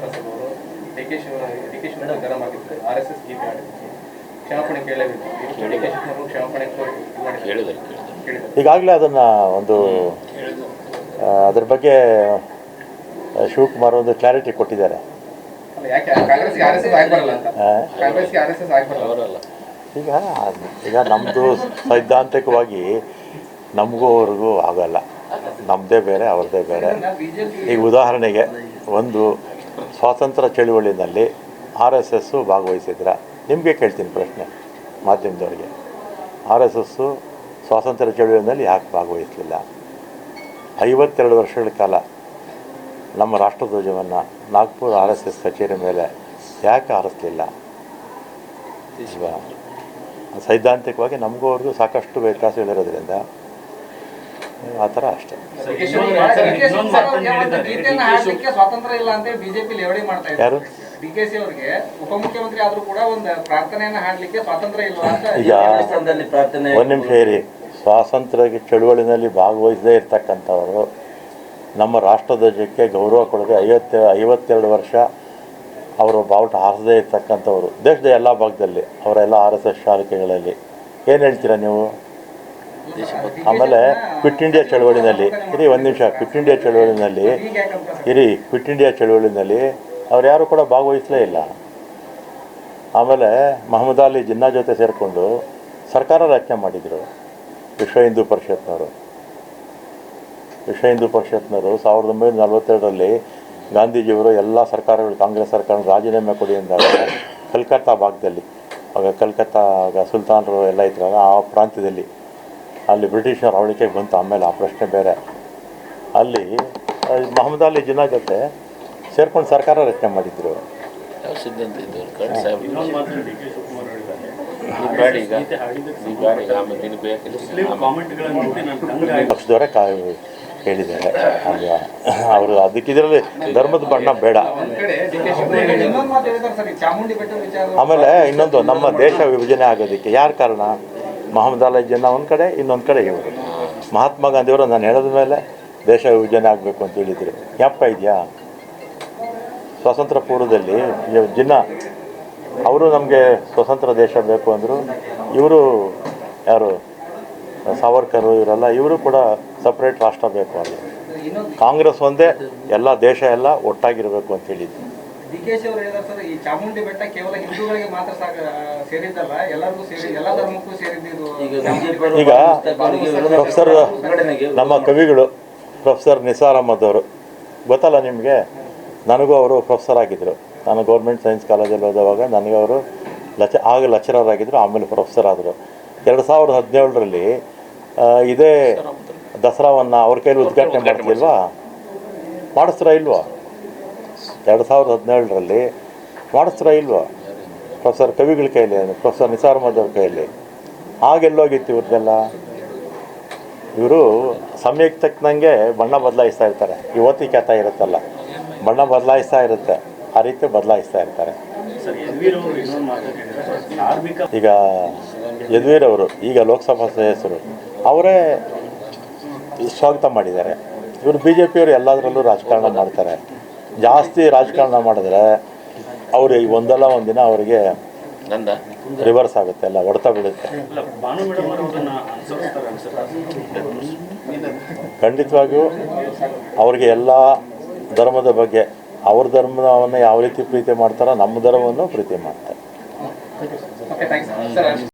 ಪ್ರಸಾದ್ ಅವರು D K Shiva D K ಗರಂ ಆಗಿದ್ದಾರೆ R S S ಗೀತೆ ಆಡಿದ್ರು ಕ್ಷಮಾಪಣೆ ಕೇಳಬೇಕು ಡಿ ಕೆ ಕ್ಷಮಾಪಣೆ ಈಗಾಗಲೇ ಅದನ್ನು ಒಂದು ಅದ್ರ ಬಗ್ಗೆ ಶಿವಕುಮಾರ್ ಒಂದು ಕ್ಲಾರಿಟಿ ಕೊಟ್ಟಿದ್ದಾರೆ. ಈಗ ಈಗ ನಮ್ಮದು ಸೈದ್ಧಾಂತಿಕವಾಗಿ ನಮಗೂ ಅವ್ರಿಗೂ ಆಗಲ್ಲ. ನಮ್ಮದೇ ಬೇರೆ ಅವ್ರದ್ದೇ ಬೇರೆ. ಈಗ ಉದಾಹರಣೆಗೆ ಒಂದು ಸ್ವಾತಂತ್ರ್ಯ ಚಳುವಳಿನಲ್ಲಿ ಆರ್ ಎಸ್ ಎಸ್ಸು ಭಾಗವಹಿಸಿದ್ರ ನಿಮಗೆ ಕೇಳ್ತೀನಿ ಪ್ರಶ್ನೆ ಮಾಧ್ಯಮದವರಿಗೆ. ಆರ್ ಎಸ್ ಎಸ್ಸು ಸ್ವಾತಂತ್ರ್ಯ ಚಳುವಳಿಯಲ್ಲಿ ಯಾಕೆ ಭಾಗವಹಿಸಲಿಲ್ಲ? ಐವತ್ತೆರಡು ವರ್ಷಗಳ ಕಾಲ ನಮ್ಮ ರಾಷ್ಟ್ರಧ್ವಜವನ್ನು ನಾಗ್ಪುರ ಆರ್ ಎಸ್ ಎಸ್ ಕಚೇರಿ ಮೇಲೆ ಯಾಕೆ ಹಾರಿಸ್ಲಿಲ್ಲ ಅಲ್ವಾ ಸೈದ್ಧಾಂತಿಕವಾಗಿ ನಮಗೂ ಅವ್ರಿಗೂ ಸಾಕಷ್ಟು ವ್ಯತ್ಯಾಸಗಳಿರೋದ್ರಿಂದ ಆ ಥರ ಅಷ್ಟೇ. ಒಂದು ಸ್ವಾತಂತ್ರ್ಯ ಇಲ್ಲ ಅಂತ ಬಿಜೆಪಿ ಲೇವಡಿ ಮಾಡ್ತಾ ಯಾರು? ಇದ್ದಾರೆ ಡಿ ಕೆ ಸಿ ಅವರಿಗೆ ಉಪಮುಖ್ಯಮಂತ್ರಿ ಆದ್ರೂ ಕೂಡ ಒಂದು ಪ್ರಾರ್ಥನೆಯನ್ನ ಹಾಡ್ಲಿಕ್ಕೆ ಸ್ವಾತಂತ್ರ್ಯ ಇಲ್ಲ ಅಂತ ಈಗ ಒಂದು ನಿಮಿಷ ಇರಿ. ಸ್ವಾತಂತ್ರ್ಯ ಚಳುವಳಿನಲ್ಲಿ ಭಾಗವಹಿಸದೇ ಇರ್ತಕ್ಕಂಥವರು ನಮ್ಮ ರಾಷ್ಟ್ರಧ್ವಜಕ್ಕೆ ಗೌರವ ಕೊಡದೆ ಐವತ್ತ ಐವತ್ತೆರಡು ವರ್ಷ ಅವರು ಬಾವುಟ ಹಾರಿಸದೇ ಇರ್ತಕ್ಕಂಥವ್ರು. ದೇಶದ ಎಲ್ಲ ಭಾಗದಲ್ಲಿ ಅವರೆಲ್ಲ ಆರ್ ಎಸ್ ಎಸ್ ಶಾಲೆಗಳಲ್ಲಿ ಏನು ಹೇಳ್ತೀರಾ ನೀವು? ಆಮೇಲೆ ಕ್ವಿಟ್ ಇಂಡಿಯಾ ಚಳವಳಿನಲ್ಲಿ, ಇರಿ ಒಂದು ನಿಮಿಷ ಕ್ವಿಟ್ ಇಂಡಿಯಾ ಚಳವಳಿನಲ್ಲಿ, ಇರಿ ಕ್ವಿಟ್ ಇಂಡಿಯಾ ಚಳವಳಿನಲ್ಲಿ, ಅವ್ರು ಯಾರು ಕೂಡ ಭಾಗವಹಿಸಲೇ ಇಲ್ಲ. ಆಮೇಲೆ ಮಹಮ್ಮದ್ ಅಲಿ ಜಿನ್ನಾ ಜೊತೆ ಸೇರಿಕೊಂಡು ಸರ್ಕಾರ ರಚನೆ ಮಾಡಿದರು, ವಿಶ್ವ ಹಿಂದೂ ಪರಿಷತ್ನವರು. ವಿಶ್ವ ಹಿಂದೂ ಪರಿಷತ್ನವರು ಸಾವಿರದ ಒಂಬೈನೂರ ನಲವತ್ತೆರಡರಲ್ಲಿ ಗಾಂಧೀಜಿಯವರು ಎಲ್ಲ ಸರ್ಕಾರಗಳು, ಕಾಂಗ್ರೆಸ್ ಸರ್ಕಾರ ರಾಜೀನಾಮೆ ಕೊಡಿ ಅಂದಾಗ ಕಲ್ಕತ್ತಾ ಭಾಗದಲ್ಲಿ, ಆಗ ಕಲ್ಕತ್ತಾ ಆಗ ಸುಲ್ತಾನರು ಎಲ್ಲ ಇದ್ರಾಗ ಆ ಪ್ರಾಂತ್ಯದಲ್ಲಿ ಅಲ್ಲಿ ಬ್ರಿಟಿಷರ ಆಳ್ವಿಕೆಗೆ ಬಂತು. ಆಮೇಲೆ ಆ ಪ್ರಶ್ನೆ ಬೇರೆ. ಅಲ್ಲಿ ಮೊಹಮ್ಮದ್ ಅಲಿ ಜಿನ್ನಾ ಜೊತೆ ಸೇರ್ಕೊಂಡು ಸರ್ಕಾರ ರಚನೆ ಮಾಡಿದ್ರು. ಪಕ್ಷದವರೇ ಕಾ ಹೇಳಿದ್ದಾರೆ. ಅವರು ಅದಕ್ಕೆ ಇದರಲ್ಲಿ ಧರ್ಮದ ಬಣ್ಣ ಬೇಡ. ಒಂದ್ ಕಡೆ ಡಿ ಕೆ ಶಿವಕುಮಾರ್ ಇನ್ನೊಂದು ಮಾತು ಸರ್ ಚಾಮುಂಡಿ ಬೆಟ್ಟದ ವಿಚಾರ ಆಮೇಲೆ ಇನ್ನೊಂದು ನಮ್ಮ ದೇಶ ವಿಭಜನೆ ಆಗೋದಕ್ಕೆ ಯಾರು ಕಾರಣ? ಮಹಮ್ಮದ್ ಅಲಿ ಜಿನ್ನಾ ಒಂದು ಕಡೆ, ಇನ್ನೊಂದು ಕಡೆ ಇವರು ಮಹಾತ್ಮ ಗಾಂಧಿಯವರು ನಾನು ಹೇಳಿದ ಮೇಲೆ ದೇಶ ವಿಭಜನೆ ಆಗಬೇಕು ಅಂತ ಹೇಳಿದರು. ಜ್ಞಾಪಕ ಇದೆಯಾ? ಸ್ವಾತಂತ್ರ್ಯ ಪೂರ್ವದಲ್ಲಿ ಜಿನ್ನ, ಅವರು ನಮಗೆ ಸ್ವತಂತ್ರ ದೇಶ ಬೇಕು ಅಂದರು. ಇವರು ಯಾರು? ಸಾವರ್ಕರ್ ಇವರೆಲ್ಲ, ಇವರು ಕೂಡ ಸಪ್ರೇಟ್ ರಾಷ್ಟ್ರ ಬೇಕು ಅಂದರು. ಕಾಂಗ್ರೆಸ್ ಒಂದೇ, ಎಲ್ಲ ದೇಶ ಎಲ್ಲ ಒಟ್ಟಾಗಿರಬೇಕು ಅಂತ ಹೇಳಿದ್ದು ಡಿ ಕೆ ಶಿ ಅವರು ಹೇಳಿದಾರೆ ಸರ್ ಈ ಚಾಮುಂಡಿ ಬೆಟ್ಟ ಕೇವಲ ಹಿಂದೂಗಳಿಗೆ ಮಾತ್ರ ಸಾಕ ಸೇರಿದ್ದಲ್ಲ ಎಲ್ಲರಿಗೂ ಸೇರಿ ಎಲ್ಲ ಧರ್ಮಕ್ಕೂ ಸೇರಿದ್ದು ಇದು ಈಗ ಪ್ರೊಫೆಸರ್ ನಮ್ಮ ಕವಿಗಳು ಪ್ರೊಫೆಸರ್ ನಿಸಾರ್ ಅಹಮದ್ ಅವರು ಗೊತ್ತಲ್ಲ ನಿಮಗೆ? ನನಗೂ ಅವರು ಪ್ರೊಫೆಸರ್ ಆಗಿದ್ದರು ನಾನು ಗೌರ್ಮೆಂಟ್ ಸೈನ್ಸ್ ಕಾಲೇಜಲ್ಲಿ ಓದುವಾಗ ನನಗೆ ಅವರು ಲಚ ಆಗ ಲಚರರ್ ಆಗಿದ್ದರು ಆಮೇಲೆ ಪ್ರೊಫೆಸರ್ ಆದರು. ಎರಡು ಸಾವಿರದ ಹದಿನೇಳರಲ್ಲಿ ಇದೇ ದಸರಾವನ್ನು ಅವ್ರ ಕೈಲಿ ಉದ್ಘಾಟನೆ ಮಾಡ್ತಿಲ್ವಾ? ಮಾಡಿಸ್ತೀರಾ ಇಲ್ವಾ? ಎರಡು ಸಾವಿರದ ಹದಿನೇಳರಲ್ಲಿ ಮಾಡಿಸ್ತೀರಾ ಇಲ್ವೋ? ಪ್ರೊಫೆಸರ್ ಕವಿಗಳ ಕೈಯಲ್ಲಿ ಪ್ರೊಫೆಸರ್ ನಿಸಾರ್ ಅವ್ರ ಕೈಯಲ್ಲಿ ಆಗೆಲ್ಲೋಗಿತ್ತು ಇವ್ರದ್ದೆಲ್ಲ. ಇವರು ಸಮಯಕ್ಕೆ ತಕ್ಕನಂಗೆ ಬಣ್ಣ ಬದಲಾಯಿಸ್ತಾ ಇರ್ತಾರೆ. ಇವತ್ತಿ ಕಥೆ ಇರುತ್ತಲ್ಲ. ಬಣ್ಣ ಬದಲಾಯಿಸ್ತಾ ಇರುತ್ತೆ. ಆ ರೀತಿ ಬದಲಾಯಿಸ್ತಾ ಇರ್ತಾರೆ. ಈಗ ಯದುವೀರ್ ಅವರು, ಈಗ ಲೋಕಸಭಾ ಸದಸ್ಯರು, ಅವರೇ ಸ್ವಾಗತ ಮಾಡಿದ್ದಾರೆ. ಇವರು ಬಿ ಜೆ ಪಿಯವರು ಎಲ್ಲದರಲ್ಲೂ ರಾಜಕಾರಣ ಮಾಡ್ತಾರೆ. ಜಾಸ್ತಿ ರಾಜಕಾರಣ ಮಾಡಿದ್ರೆ ಅವರು ಒಂದಲ್ಲ ಒಂದಲ್ಲ ಒಂದಿನ ಅವರಿಗೆ ರಿವರ್ಸ್ ಆಗುತ್ತೆ ಎಲ್ಲ ಹೊಡೆತ ಬಿಡುತ್ತೆ ಖಂಡಿತವಾಗಿಯೂ ಅವ್ರಿಗೆ ಎಲ್ಲ ಧರ್ಮದ ಬಗ್ಗೆ ಅವ್ರ ಧರ್ಮವನ್ನು ಯಾವ ರೀತಿ ಪ್ರೀತಿ ಮಾಡ್ತಾರೋ ನಮ್ಮ ಧರ್ಮವನ್ನು ಪ್ರೀತಿ ಮಾಡ್ತಾರೆ.